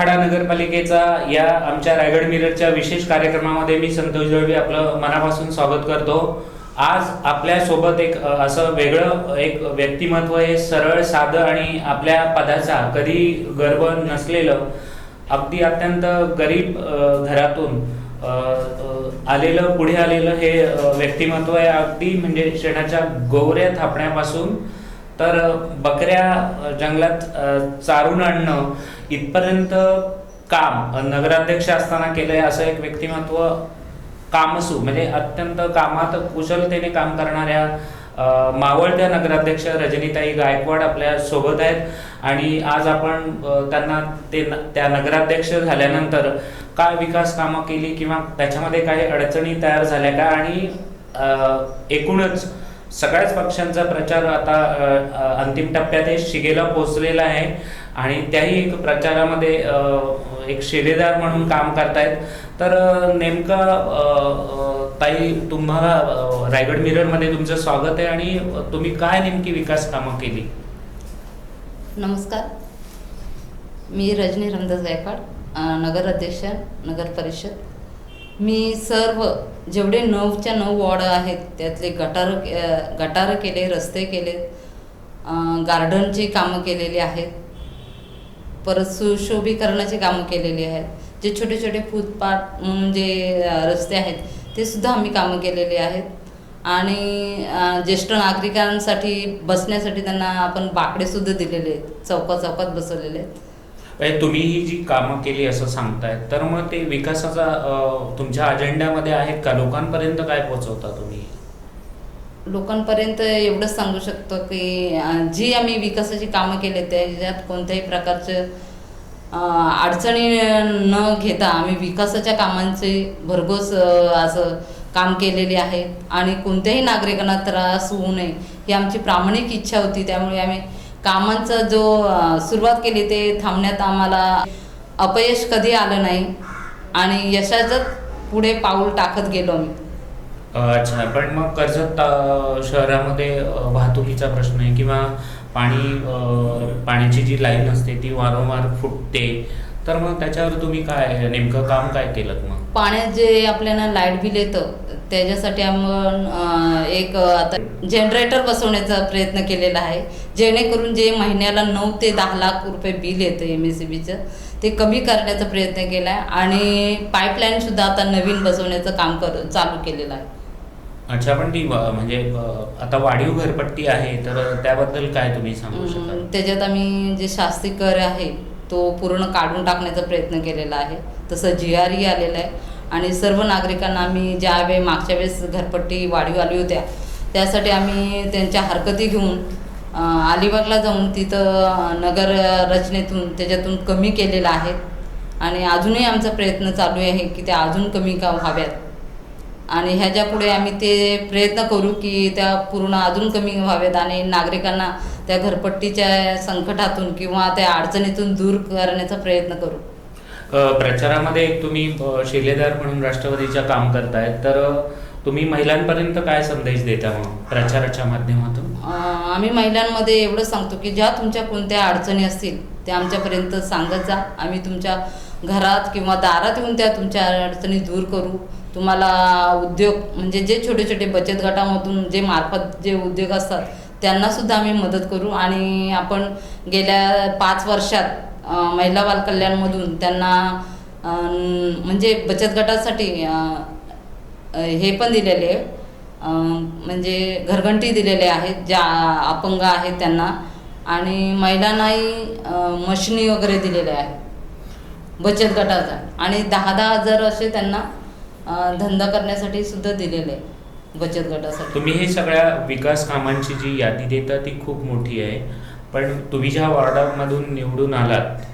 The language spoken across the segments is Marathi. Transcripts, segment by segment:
आखाडा नगरपालिकेचा या आमच्या रायगड मिररच्या विशेष कार्यक्रमामध्ये मी संतोष दळवी आपलं मनापासून स्वागत करतो. आज आपल्यासोबत एक असं वेगळं एक व्यक्तिमत्व हे सरळ साधं आणि आपल्या पदाचा कधी गर्व नसलेलं अगदी अत्यंत गरीब घरातून आलेलं पुढे आलेलं हे व्यक्तिमत्व आहे अगदी म्हणजे शेणाच्या गोवऱ्या थापण्यापासून तर बकऱ्या जंगलात चारून आणणं इथपर्यंत काम नगराध्यक्ष असताना केलं आहे असं एक व्यक्तिमत्व कामसू म्हणजे अत्यंत कामात कुशलतेने काम करणाऱ्या मावळत्या नगराध्यक्ष रजनीताई गायकवाड आपल्यासोबत आहेत. आणि आज आपण त्यांना ते न- त्या नगराध्यक्ष झाल्यानंतर काय विकास कामं केली किंवा त्याच्यामध्ये काही अडचणी तयार झाल्या का? आणि एकूणच सगळ्याच पक्षांचा प्रचार आता अंतिम टप्प्यात हे शिगेला पोहोचलेला आहे. आणि त्याही एक प्रचारामध्ये एक शिलेदार म्हणून काम करतायत. तर नेमकं ताई तुम्हाला रायगड मिररमध्ये तुमचं स्वागत आहे आणि तुम्ही काय नेमकी विकास कामं केली? नमस्कार. मी रजनी रामदास गायकवाड नगर अध्यक्ष नगर परिषद मी सर्व जेवढे नऊच्या नऊ वॉर्ड आहेत त्यातले गटार गटारं केले रस्ते केले गार्डनची कामं केलेली आहेत परत सुशोभीकरणाची कामं केलेली आहेत जे छोटे छोटे फुटपाथ म्हणून जे रस्ते आहेत ते सुद्धा आम्ही कामं केलेली आहेत. आणि ज्येष्ठ नागरिकांसाठी बसण्यासाठी त्यांना आपण बाकडेसुद्धा दिलेले आहेत चौका चौकात बसवलेले आहेत. म्हणजे तुम्ही ही जी कामं केली असं सांगतायत तर मग ते विकासाचा तुमच्या अजेंड्यामध्ये आहेत का? लोकांपर्यंत काय पोहोचवता तुम्ही? लोकांपर्यंत एवढंच सांगू शकतो की जी आम्ही विकासाची कामं केले त्याच्यात कोणत्याही प्रकारचं अडचणी न घेता आम्ही विकासाच्या कामांचे भरघोस असं काम केलेले आहे आणि कोणत्याही नागरिकांना त्रास होऊ नये ही आमची प्रामाणिक इच्छा होती. त्यामुळे आम्ही कामांचा जो सुरुवात केली ते थांबण्यात आम्हाला अपयश कधी आलं नाही आणि यशाचंच पुढे पाऊल टाकत गेलो आम्ही. अच्छा पण मग कर्जत शहरामध्ये वाहतुकीचा प्रश्न आहे किंवा पाणी पाण्याची जी लाईन असते ती वारंवार फुटते. तर मग त्याच्यावर तुम्ही काय नेमकं काम काय केलं मग? पाण्यात जे आपल्याला लाइट बिल येतं त्याच्यासाठी आपण एक आता जनरेटर बसवण्याचा प्रयत्न केलेला आहे. जेणेकरून जे महिन्याला नऊ ते दहा लाख रुपये बिल येतं एम एस सी बीचं ते कमी करण्याचा प्रयत्न केला आहे. आणि पाईपलाईनसुद्धा आता नवीन बसवण्याचं काम कर चालू केलेलं आहे. अच्छा पण ती म्हणजे आता वाढीव घरपट्टी आहे तर त्याबद्दल काय तुम्ही सांगू अं, शकाल? त्याच्यात आम्ही जे शास्ती कर आहे तो पूर्ण काढून टाकण्याचा प्रयत्न केलेला आहे. तसं जी आरही आलेलं आहे. आणि सर्व नागरिकांना आम्ही ज्यावेळी मागच्या वेळेस घरपट्टी वाढीव आली होत्या त्यासाठी आम्ही त्यांच्या हरकती घेऊन अलिबागला जाऊन तिथं नगर रचनेतून त्याच्यातून कमी केलेलं आहे. आणि अजूनही आमचा प्रयत्न चालू आहे की त्या अजून कमी का व्हाव्यात. आणि ह्याच्या पुढे आम्ही ते प्रयत्न करू की त्या पूर्ण अजून कमी व्हावेत आणि नागरिकांना त्या घरपट्टीच्या संकटातून किंवा त्या अडचणीतून दूर करण्याचा प्रयत्न करू. प्रचारामध्ये तुम्ही शिलेदार म्हणून राष्ट्रवादीच्या काम करतायत तर तुम्ही महिलांपर्यंत काय संदेश देता मग प्रचाराच्या माध्यमातून? आम्ही महिलांमध्ये एवढं सांगतो की ज्या तुमच्या कोणत्या अडचणी असतील त्या आमच्यापर्यंत सांगत जा. आम्ही तुमच्या घरात किंवा दारात येऊन त्या तुमच्या अडचणी दूर करू. तुम्हाला उद्योग म्हणजे जे छोटे छोटे बचत गटामधून जे मार्फत जे उद्योग असतात त्यांनासुद्धा आम्ही मदत करू. आणि आपण गेल्या पाच वर्षात महिला बाल कल्याणमधून त्यांना म्हणजे बचत गटासाठी हे पण दिलेले आहे. म्हणजे घरघंटी दिलेले आहेत ज्या अपंग आहेत त्यांना. आणि महिलांनाही मशिनी वगैरे दिलेल्या आहेत. बचत गटाचा. आणि दहा दहा हजार असे त्यांना धंदा करण्यासाठी सुद्धा दिलेले आहे बचत गटासाठी. तुम्ही हे सगळ्या विकास कामांची जी यादी देता ती खूप मोठी आहे. पण तुम्ही ज्या वॉर्डामधून निवडून आलात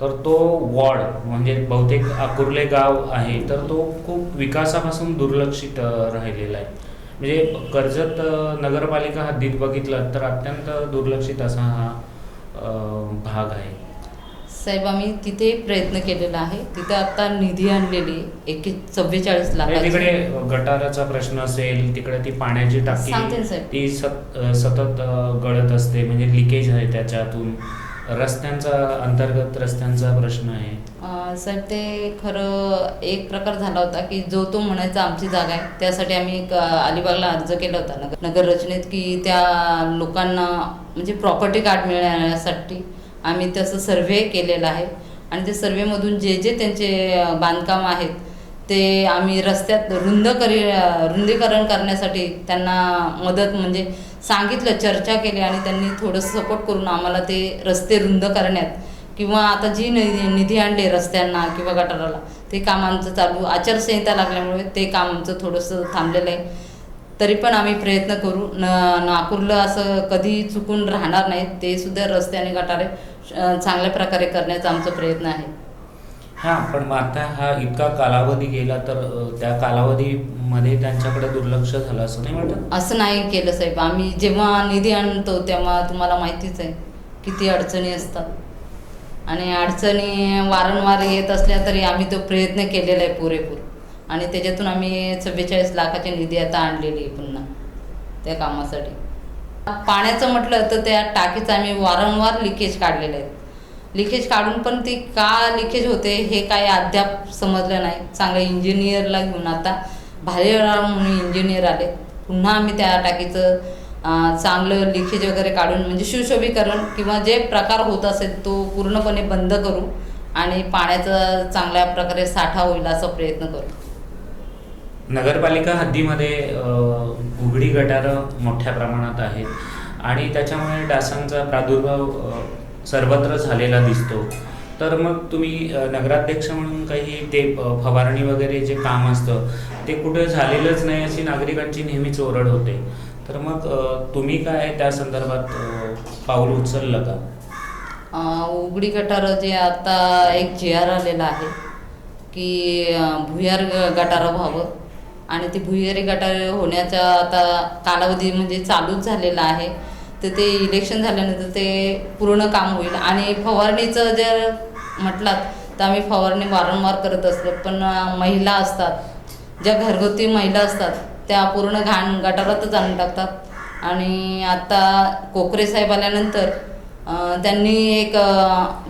तर तो वॉर्ड म्हणजे बहुतेक अकुर्ले गाव आहे तर तो खूप विकासापासून दुर्लक्षित राहिलेला आहे. म्हणजे कर्जत नगरपालिका हद्दीत बघितलं तर अत्यंत दुर्लक्षित असा हा भाग आहे. साहेब आम्ही तिथे प्रयत्न केलेला आहे. तिथे आता निधी आणलेली एक चव्वेचाळीस म्हणजे लाखाची. तिकडे गटाराचा प्रश्न असेल तिकडे ती पाण्याची टाकी. ती सतत गळत असते म्हणजे लिकेज आहे त्याच्यातून. रस्त्यांचा अंतर्गत रस्त्यांचा प्रश्न आहे. साहेब ते खरं एक प्रकार झाला होता की जो तो म्हणायचा आमची जागा आहे त्यासाठी आम्ही अलिबागला अर्ज केला होता. नगर नगर रचनेत की त्या लोकांना म्हणजे प्रॉपर्टी कार्ड मिळण्यासाठी आम्ही तसं सर्वे केलेला आहे. आणि ते सर्वेमधून जे जे त्यांचे बांधकाम आहेत ते आम्ही रस्त्यात रुंद करी रुंदीकरण करण्यासाठी त्यांना मदत म्हणजे सांगितलं चर्चा केली आणि त्यांनी थोडंसं सपोर्ट करून आम्हाला ते रस्ते रुंद करण्यात. किंवा आता जी निधी निधी आणले रस्त्यांना किंवा गटाराला ते काम आमचं चालू आचारसंहिता लागल्यामुळे ते काम आमचं थोडंसं थांबलेलं आहे. तरी पण आम्ही प्रयत्न करू न नागपूरला असं कधी चुकून राहणार नाही ते सुद्धा रस्ते आणि गटारे चांगल्या प्रकारे करण्याचा आमचा प्रयत्न आहे. हां पण मग आता हा इतका कालावधी गेला तर त्या कालावधीमध्ये त्यांच्याकडे दुर्लक्ष झालं असं नाही वाटत? असं नाही केलं साहेब. आम्ही जेव्हा निधी आणतो तेव्हा तुम्हाला माहितीच आहे किती अडचणी असतात. आणि अडचणी वारंवार येत असल्या तरी आम्ही तो प्रयत्न केलेला आहे पुरेपूर. आणि त्याच्यातून आम्ही चव्वेचाळीस लाखाची निधी आता आणलेली आहे पुन्हा त्या कामासाठी. पाण्याचं म्हटलं तर त्या टाकीचं आम्ही वारंवार लिकेज काढलेले आहेत लिकेज काढून पण ती का लिकेज होते हे काय अद्याप समजलं नाही. चांगलं इंजिनियरला घेऊन आता भालेराव म्हणून इंजिनियर आले. पुन्हा आम्ही त्या टाकीचं चांगलं लिकेज वगैरे काढून म्हणजे सुशोभीकरण किंवा जे प्रकार होत असेल तो पूर्णपणे बंद करू आणि पाण्याचा चांगल्या प्रकारे साठा होईल असा प्रयत्न करू. नगरपालिका हद्दीमध्ये उघडी गटारं मोठ्या प्रमाणात आहेत. आणि त्याच्यामुळे डासांचा प्रादुर्भाव सर्वत्र झालेला दिसतो. तर मग तुम्ही नगराध्यक्ष म्हणून काही ते फवारणी वगैरे जे काम असतं ते कुठे झालेलंच नाही अशी नागरिकांची नेहमीच ओरड होते. तर मग तुम्ही काय त्या संदर्भात पाऊल उचललं का? उघडी गटारं जे आता एक जी आर आलेला आहे की भुयार ग- गटारं व्हावं. आणि ते भुयारी गटार होण्याचा आता कालावधी म्हणजे चालूच झालेला आहे. तर ते इलेक्शन झाल्यानंतर ते पूर्ण काम होईल. आणि फवारणीचं जर म्हटलात तर आम्ही फवारणी वारंवार करत असतो. पण महिला असतात ज्या घरगुती महिला असतात त्या पूर्ण घाण गटारातच आणून टाकतात. आणि आता कोकरे साहेब आल्यानंतर त्यांनी एक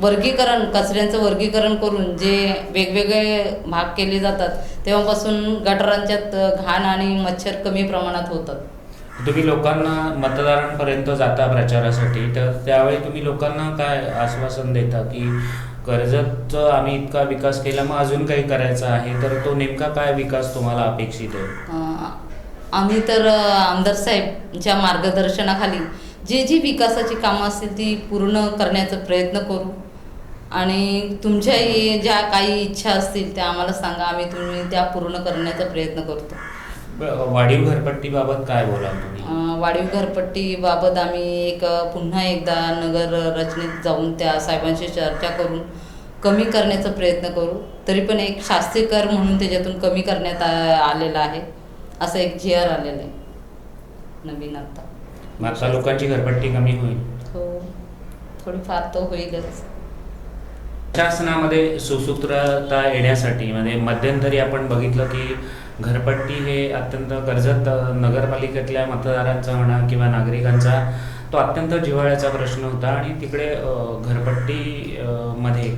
वर्गीकरण कचऱ्यांचं वर्गीकरण करून जे वेगवेगळे भाग केले जातात तेव्हापासून गटारांच्यात घाण आणि मच्छर कमी प्रमाणात होतात तुम्ही लोकांना मतदारांपर्यंत जाता प्रचारासाठी तर त्यावेळी तुम्ही लोकांना काय आश्वासन देता की कर्जतचा आम्ही इतका विकास केला मग अजून काही करायचा आहे तर तो नेमका काय विकास तुम्हाला अपेक्षित आहे? आम्ही तर आमदार साहेबच्या मार्गदर्शनाखाली जे जी विकासाची कामं असतील ती पूर्ण करण्याचा प्रयत्न करू. आणि तुमच्याही ज्या काही इच्छा असतील त्या आम्हाला सांगा आम्ही तुम्ही त्या पूर्ण करण्याचा प्रयत्न करतो. वाढीव घरपट्टीबाबत काय तुम्ही? अं, वाढीव घरपट्टीबाबत आम्ही एक पुन्हा एकदा नगर रचनेत जाऊन त्या साहेबांशी चर्चा करून कमी करण्याचा प्रयत्न करू. तरी पण एक शास्त्रीय कर म्हणून त्याच्यातून कमी करण्यात आलेला आहे. असं एक जी आर आलेलं आहे. नवीन आता. मग आता लोकांची घरपट्टी कमी होईल. हो थोडीफार तर होईलच. शासनामध्ये सुसूत्रता येण्यासाठी म्हणजे मध्यंतरी आपण बघितलं की घरपट्टी हे अत्यंत कर्जत अ, नगरपालिकेतल्या मतदारांचा म्हणा किंवा नागरिकांचा तो अत्यंत जिव्हाळ्याचा प्रश्न होता. आणि तिकडे घरपट्टी मध्ये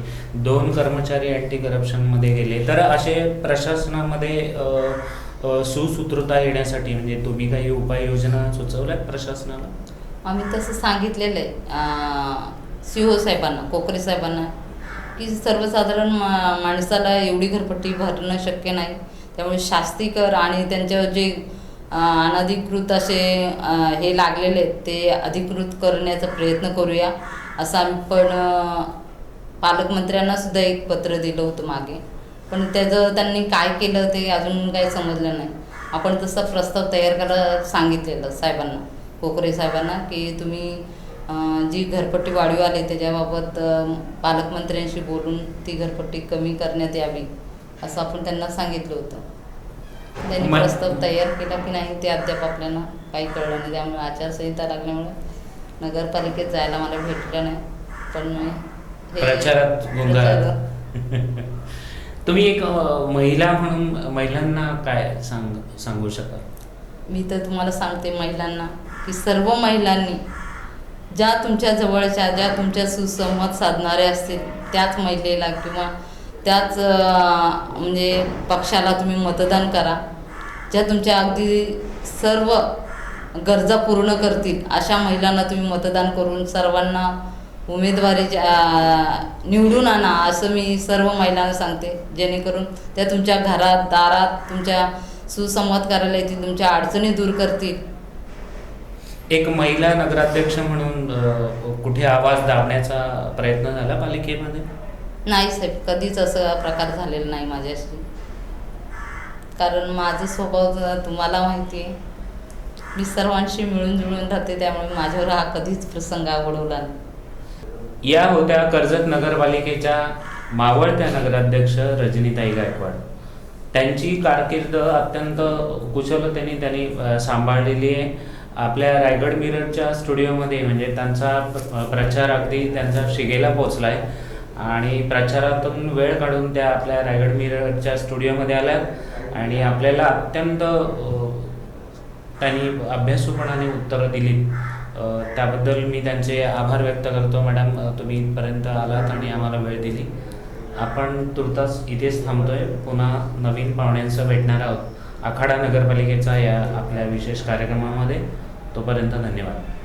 दोन कर्मचारी अँटी करप्शनमध्ये गेले. तर असे प्रशासनामध्ये सुसूत्रता येण्यासाठी म्हणजे तुम्ही काही उपाययोजना सुचवल्यात प्रशासनाला? आम्ही तसं सांगितलेलं आहे. सी ओ साहेबांना कोकरे साहेबांना की सर्वसाधारण मा माणसाला एवढी घरपट्टी भरणं शक्य नाही. त्यामुळे शास्ती कर आणि त्यांच्यावर जे अनधिकृत असे हे लागलेले आहेत ते अधिकृत करण्याचा प्रयत्न करूया. असं आम्ही पण पालकमंत्र्यांनासुद्धा पालकमंत्र्यांना सुद्धा एक पत्र दिलं होतं मागे. पण त्याचं त्यांनी काय केलं ते अजून काही समजलं नाही. आपण तसा प्रस्ताव तयार करायला सांगितलेलं साहेबांना कोकरे साहेबांना की तुम्ही जी घरपट्टी वाढीव आली त्याच्याबाबत पालकमंत्र्यांशी बोलून ती घरपट्टी कमी करण्यात यावी असं आपण त्यांना सांगितलं होतं. त्यांनी प्रस्ताव तयार केला की नाही ते अद्याप आपल्याला काही कळलं नाही. त्यामुळे आचारसंहिता लागल्यामुळे नगरपालिकेत जायला मला भेटलं नाही. पण मी तुम्ही एक महिला म्हणून महिलांना काय सांग सांगू शकाल? मी तर तुम्हाला सांगते महिलांना की सर्व महिलांनी ज्या तुमच्या जवळच्या ज्या तुमच्या सुसंवाद साधणाऱ्या असतील त्याच महिलेला किंवा त्याच म्हणजे पक्षाला तुम्ही मतदान करा ज्या तुमच्या अगदी सर्व गरजा पूर्ण करतील अशा महिलांना तुम्ही मतदान करून सर्वांना उमेदवारी निवडून आणा असं मी सर्व महिलांना सांगते. जेणेकरून त्या तुमच्या घरात दारात तुमच्या सुसंवाद करायला येतील तुमच्या अडचणी दूर करतील. एक महिला नगराध्यक्ष म्हणून कुठे आवाज दाबण्याचा प्रयत्न झाला पालिकेमध्ये? नाही साहेब कधीच असं प्रकार झालेला नाही माझ्याशी. कारण माझा स्वभाव तुम्हाला माहिती आहे. मी सर्वांशी मिळून जुळून राहते त्यामुळे माझ्यावर हा कधीच प्रसंग आवडवला नाही. या होत्या कर्जत नगरपालिकेच्या मावळत्या नगराध्यक्ष रजनीताई गायकवाड. त्यांची कारकीर्द अत्यंत कुशलतेने त्यांनी सांभाळलेली आहे. आपल्या रायगड मिररच्या स्टुडिओमध्ये म्हणजे त्यांचा प्रचार अगदी त्यांचा शिगेला पोचला आहे आणि प्रचारातून वेळ काढून त्या आपल्या रायगड मिररच्या स्टुडिओमध्ये आल्यात. आणि आपल्याला अत्यंत त्यांनी अभ्यासूपणाने उत्तरं दिली त्याबद्दल मी त्यांचे आभार व्यक्त करतो मॅडम. तुम्ही इथपर्यंत आलात आणि आम्हाला वेळ दिली. आपण तुर्तास इथेच थांबतोय. पुन्हा नवीन पाहुण्यांचं भेटणार आहोत. आखाडा नगरपालिकेचा या आपल्या विशेष कार्यक्रमामध्ये. तोपर्यंत धन्यवाद.